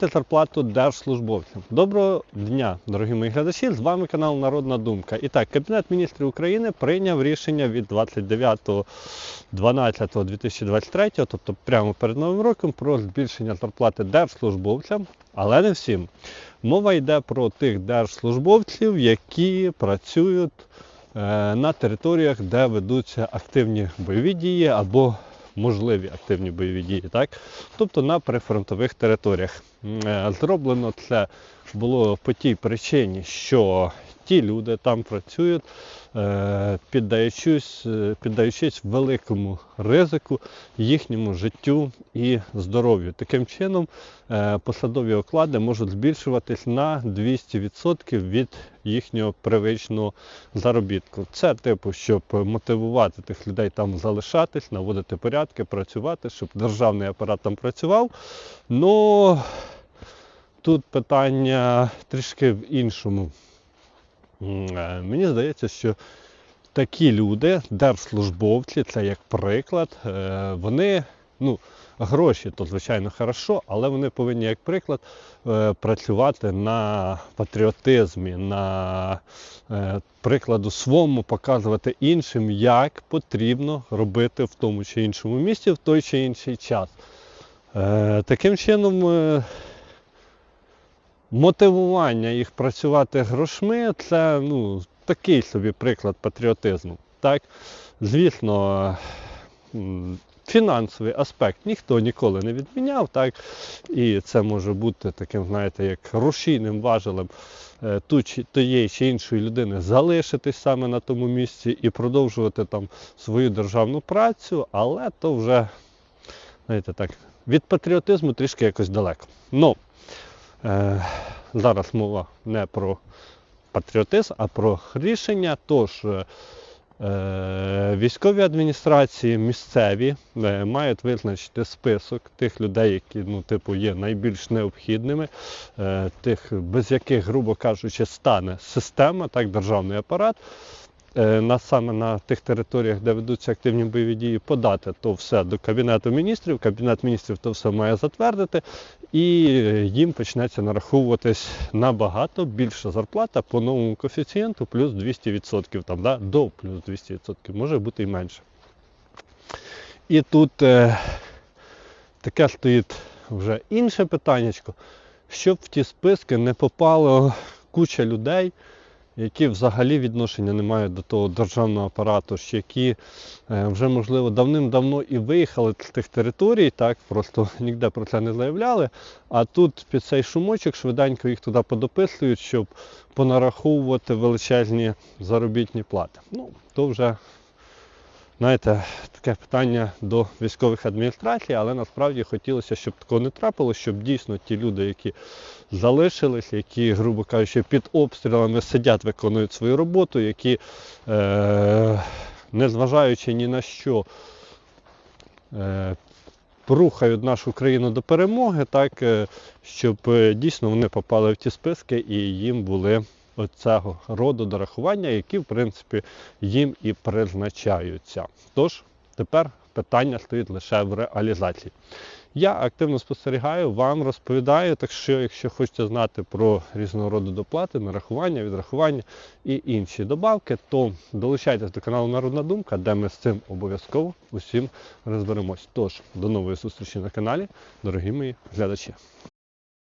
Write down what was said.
зарплату держслужбовцям. Доброго дня, дорогі мої глядачі! З вами канал Народна Думка. І так, Кабінет міністрів України прийняв рішення від 29.12.2023, тобто прямо перед Новим роком, про збільшення зарплати держслужбовцям, але не всім. Мова йде про тих держслужбовців, які працюють е, на територіях, де ведуться активні бойові дії або можливі активні бойові дії, так? тобто на прифронтових територіях. Е, Зроблено це було по тій причині, що ті люди там працюють, е, піддаючись, е, піддаючись великому ризику їхньому життю і здоров'ю. Таким чином е, посадові оклади можуть збільшуватись на 200% від їхнього привичного заробітку. Це типу, щоб мотивувати тих людей там залишатись, наводити порядки, працювати, щоб державний апарат там працював. Ну тут питання трішки в іншому. Е, Мені здається, що такі люди, держслужбовці, це як приклад, е, вони, ну, гроші то звичайно хорошо, але вони повинні як приклад е, працювати на патріотизмі, на прикладу своєму, показувати іншим, як потрібно робити в тому чи іншому місці в той чи інший час. Таким чином, мотивування їх працювати грошми це ну, такий собі приклад патріотизму. Так? Звісно, фінансовий аспект ніхто ніколи не відміняв, так? і це може бути таким, знаєте, як рушійним важелем е, ту чи тієї чи іншої людини залишитись саме на тому місці і продовжувати там свою державну працю, але то вже, знаєте, так, від патріотизму трішки якось далеко. Ну, зараз мова не про патріотизм, а про рішення. Тож е, е, військові адміністрації місцеві е, мають визначити список тих людей, які ну, типу, є найбільш необхідними, е, тих, без яких, грубо кажучи, стане система, так, державний апарат. Е, На саме на тих територіях, де ведуться активні бойові дії, подати то все до Кабінету міністрів. Кабінет міністрів то все має затвердити, і їм почнеться нараховуватись набагато більша зарплата по новому коефіцієнту, плюс 200%, там, да, до плюс 200%, може бути і менше. І тут е, таке стоїть вже інше питаннячко, щоб в ті списки не попало куча людей, які взагалі відношення не мають до того державного апарату, ж які е, вже, можливо, давним-давно і виїхали з тих територій, так, просто ніде про це не заявляли. А тут під цей шумочок швиденько їх туди подописують, щоб понараховувати величезні заробітні плати. Ну, то вже, знаєте, таке питання до військових адміністрацій, але насправді хотілося, щоб такого не трапилося, щоб дійсно ті люди, які залишились, які, грубо кажучи, під обстрілами сидять, виконують свою роботу, які, е, незважаючи ні на що, е, рухають нашу країну до перемоги, так, е, щоб е, дійсно вони попали в ті списки і їм були оцього роду дорахування, які, в принципі, їм і призначаються. Тож, тепер питання стоїть лише в реалізації. Я активно спостерігаю, вам розповідаю, так що, якщо хочете знати про різного роду доплати, нарахування, відрахування і інші добавки, то долучайтесь до каналу Народна Думка, де ми з цим обов'язково усім розберемось. Тож, до нової зустрічі на каналі, дорогі мої глядачі.